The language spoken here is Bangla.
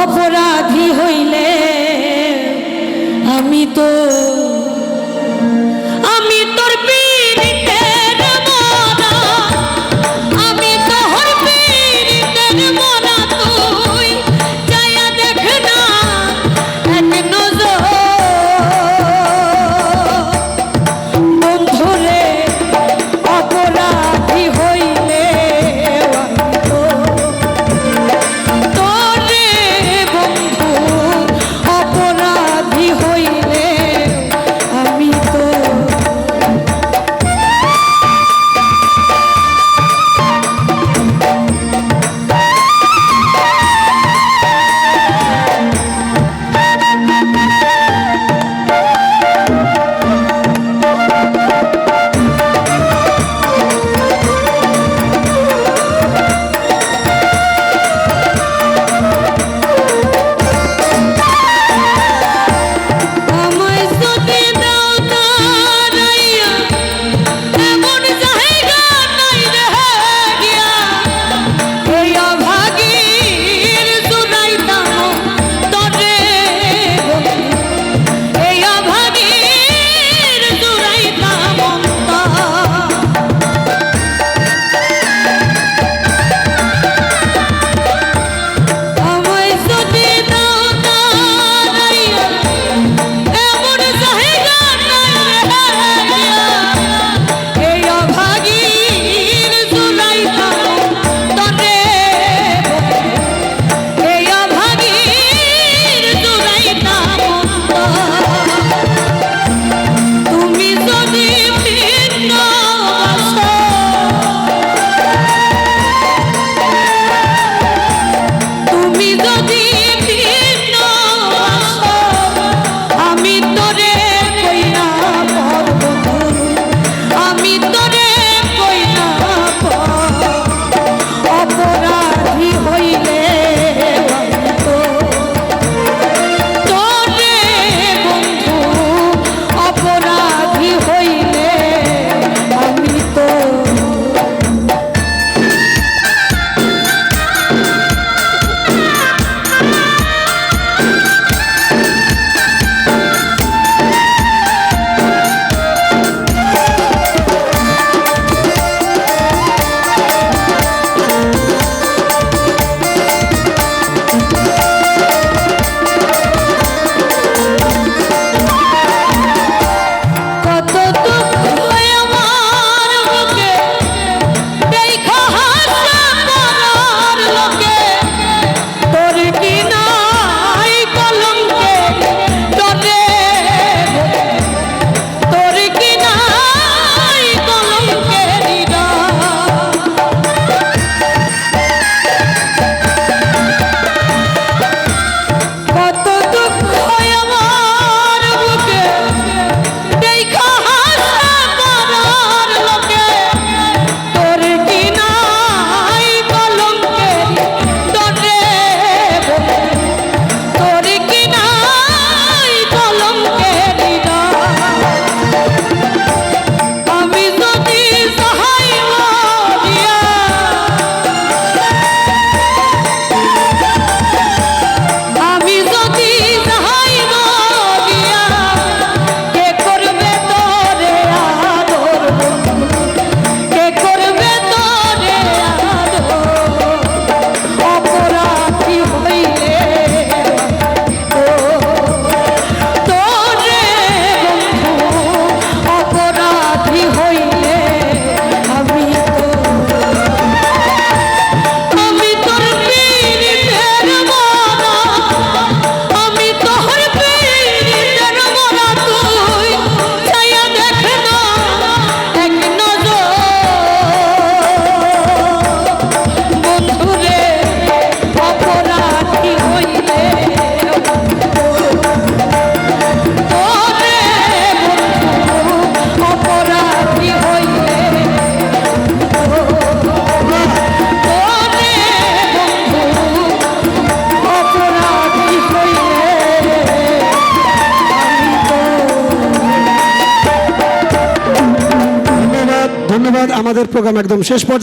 অপরাধী হইলে আমি তো the ধন্যবাদ। আমাদের প্রোগ্রাম একদম শেষ পর্যায়ে।